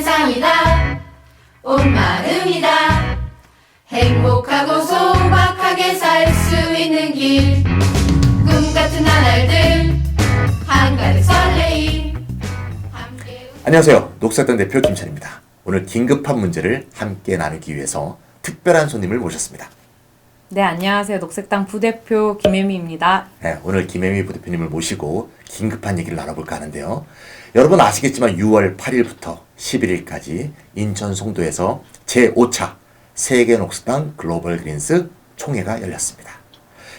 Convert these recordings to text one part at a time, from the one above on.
세상이다 온 마음이다 행복하고 소박하게 살 수 있는 길 꿈 같은 나날들 한가득 설레임 안녕하세요. 녹색당 대표 김찬입니다. 오늘 긴급한 문제를 함께 나누기 위해서 특별한 손님을 모셨습니다. 네, 안녕하세요. 녹색당 부대표 김혜미입니다. 네, 오늘 김혜미 부대표님을 모시고 긴급한 얘기를 나눠볼까 하는데요. 여러분 아시겠지만 6월 8일부터 11일까지 인천 송도에서 제5차 세계 녹색당 글로벌 그린스 총회가 열렸습니다.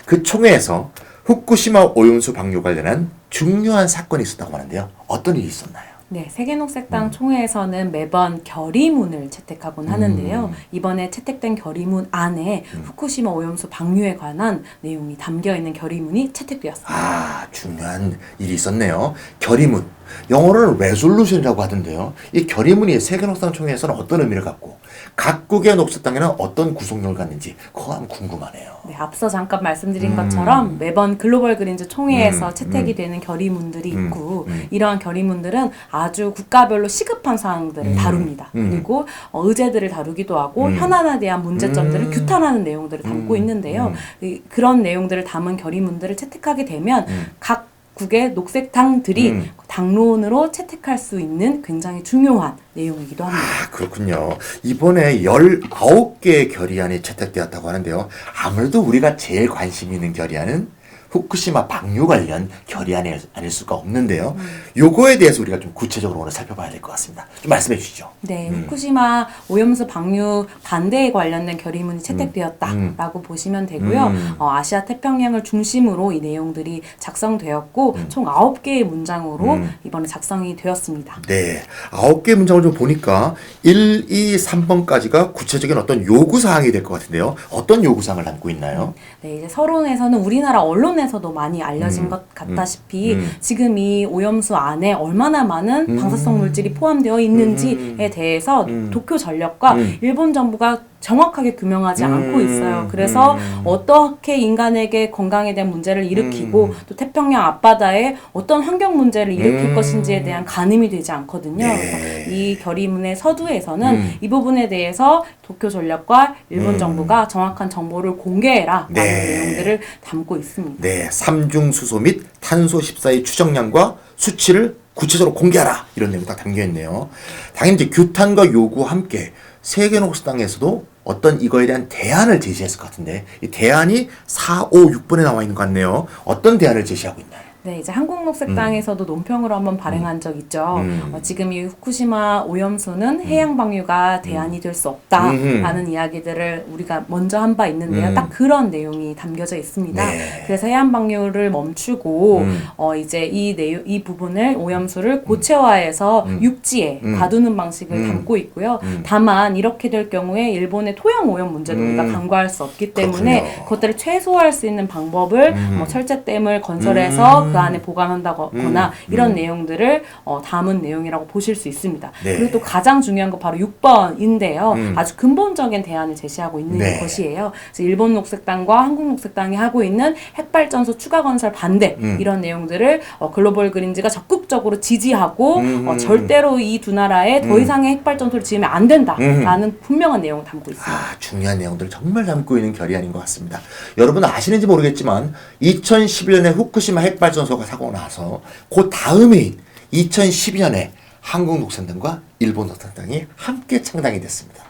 그 총회에서 후쿠시마 오염수 방류 관련한 중요한 사건이 있었다고 하는데요. 어떤 일이 있었나요? 네, 세계녹색당 음. 총회에서는 매번 결의문을 채택하곤 하는데요. 음. 이번에 채택된 결의문 안에 후쿠시마 오염수 방류에 관한 내용이 담겨 있는 결의문이 채택되었습니다. 아, 중요한 일이 있었네요. 결의문. 영어로는 레솔루션이라고 하던데요. 이 결의문이 세계녹색당 총회에서는 어떤 의미를 갖고 각국의 녹색당에는 어떤 구성력을 갖는지 그거 한번 궁금하네요. 네, 앞서 잠깐 말씀드린 음. 것처럼 매번 글로벌 그린즈 총회에서 음, 채택이 음. 되는 결의문들이 음, 있고 음. 이러한 결의문들은 아주 국가별로 시급한 사항들을 음, 다룹니다. 음. 그리고 어, 의제들을 다루기도 하고 음. 현안에 대한 문제점들을 음. 규탄하는 내용들을 담고 음, 있는데요. 음. 이- 그런 내용들을 담은 결의문들을 채택하게 되면 음. 각 국의 녹색 당들이 음. 당론으로 채택할 수 있는 굉장히 중요한 내용이기도 합니다. 아, 그렇군요. 이번에 19개의 결의안이 채택되었다고 하는데요. 아무래도 우리가 제일 관심 있는 결의안은 후쿠시마 방류 관련 결의안이 아닐 수가 없는데요. 요거에 대해서 우리가 좀 구체적으로 오늘 살펴봐야 될 것 같습니다. 좀 말씀해 주시죠. 네, 음. 후쿠시마 오염수 방류 반대에 관련된 결의문이 채택되었다라고 보시면 되고요. 음. 어, 아시아 태평양을 중심으로 이 내용들이 작성되었고 총 9개의 문장으로 음. 이번에 작성이 되었습니다. 네. 아홉 개 문장을 좀 보니까 1, 2, 3번까지가 구체적인 어떤 요구 사항이 될 것 같은데요. 어떤 요구 사항을 담고 있나요? 네, 이제 서론에서는 우리나라 언론에 서도 많이 알려진 음, 것 같다시피 음. 지금 이 오염수 안에 얼마나 많은 음. 방사성 물질이 포함되어 있는지에 음. 대해서 음. 도쿄 전력과 음. 일본 정부가 정확하게 규명하지 음. 않고 있어요. 그래서 음. 어떻게 인간에게 건강에 대한 문제를 일으키고 음. 또 태평양 앞바다에 어떤 환경 문제를 일으킬 음. 것인지에 대한 가늠이 되지 않거든요. 네. 그래서 이 결의문의 서두에서는 음. 이 부분에 대해서 도쿄 전력과 일본 음. 정부가 정확한 정보를 공개해라 라는 네. 내용들을 담고 있습니다. 네, 삼중 수소 및 탄소 14의 추정량과 수치를 구체적으로 공개하라 이런 내용이 딱 담겨 있네요. 당연히 이제 규탄과 요구와 함께 세계녹색당에서도 어떤 이거에 대한 대안을 제시했을 것 같은데 이 대안이 4, 5, 6번에 나와 있는 것 같네요. 어떤 대안을 제시하고 있나요? 네, 이제 한국녹색당에서도 논평으로 한번 발행한 적 있죠. 음. 어, 지금 이 후쿠시마 오염수는 해양 방류가 대안이 될 수 없다라는 이야기들을 우리가 먼저 한 바 있는데요. 음. 딱 그런 내용이 담겨져 있습니다. 네. 그래서 해양 방류를 멈추고 음. 어, 이제 이 내용 이 부분을 오염수를 고체화해서 음. 육지에 음. 가두는 방식을 음. 담고 있고요. 음. 다만 이렇게 될 경우에 일본의 토양 오염 문제도 음. 우리가 간과할 수 없기 때문에 그렇군요. 그것들을 최소화할 수 있는 방법을 음. 뭐 철제댐을 건설해서 음. 그 안에 보관한다거나 음. 이런 음. 내용들을 어, 담은 내용이라고 보실 수 있습니다. 네. 그리고 또 가장 중요한 거 바로 6번인데요. 음. 아주 근본적인 대안을 제시하고 있는 네. 것이에요. 그래서 일본 녹색당과 한국 녹색당이 하고 있는 핵발전소 추가 건설 반대 음. 이런 내용들을 어, 글로벌 그린즈가 적극적으로 지지하고 음. 어, 절대로 이 두 나라에 더 음. 이상의 핵발전소를 지으면 안 된다라는 분명한 내용을 담고 있습니다. 아, 중요한 내용들을 정말 담고 있는 결의안인 것 같습니다. 여러분 아시는지 모르겠지만 2011년에 후쿠시마 핵발전 소가 사고가 나서 그 다음에 2012년에 한국 녹색당과 일본 녹색당이 함께 창당이 됐습니다.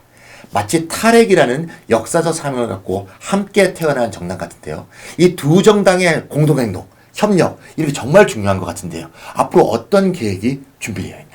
마치 탈핵이라는 역사적 사명을 갖고 함께 태어난 정당 같은데요. 이 두 정당의 공동행동, 협력, 이게 정말 중요한 것 같은데요. 앞으로 어떤 계획이 준비되어 있나요?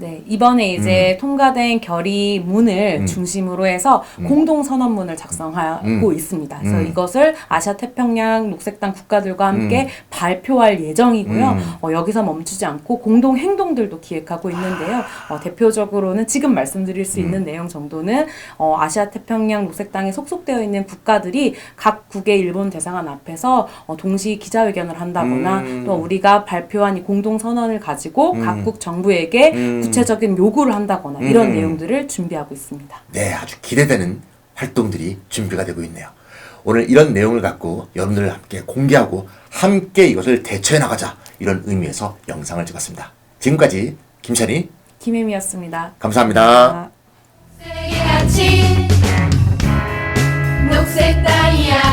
네, 이번에 이제 통과된 결의문을 음. 중심으로 해서 공동 선언문을 작성하고 음. 있습니다. 그래서 음. 이것을 아시아 태평양 녹색당 국가들과 함께 발표할 예정이고요. 음. 어, 여기서 멈추지 않고 공동 행동들도 기획하고 있는데요. 어, 대표적으로는 지금 말씀드릴 수 음. 있는 내용 정도는 어, 아시아 태평양 녹색당에 속속되어 있는 국가들이 각국의 일본 대사관 앞에서 어, 동시 기자회견을 한다거나 음. 또 우리가 발표한 이 공동 선언을 가지고 음. 각국 정부에게 음. 구체적인 요구를 한다거나 음, 이런 음. 내용들을 준비하고 있습니다. 네, 아주 기대되는 활동들이 준비가 되고 있네요. 오늘 이런 내용을 갖고 여러분들 함께 공개하고 함께 이것을 대처해 나가자 이런 의미에서 영상을 찍었습니다. 지금까지 김찬희 김혜미였습니다. 감사합니다. 감사합니다. 녹색 다이아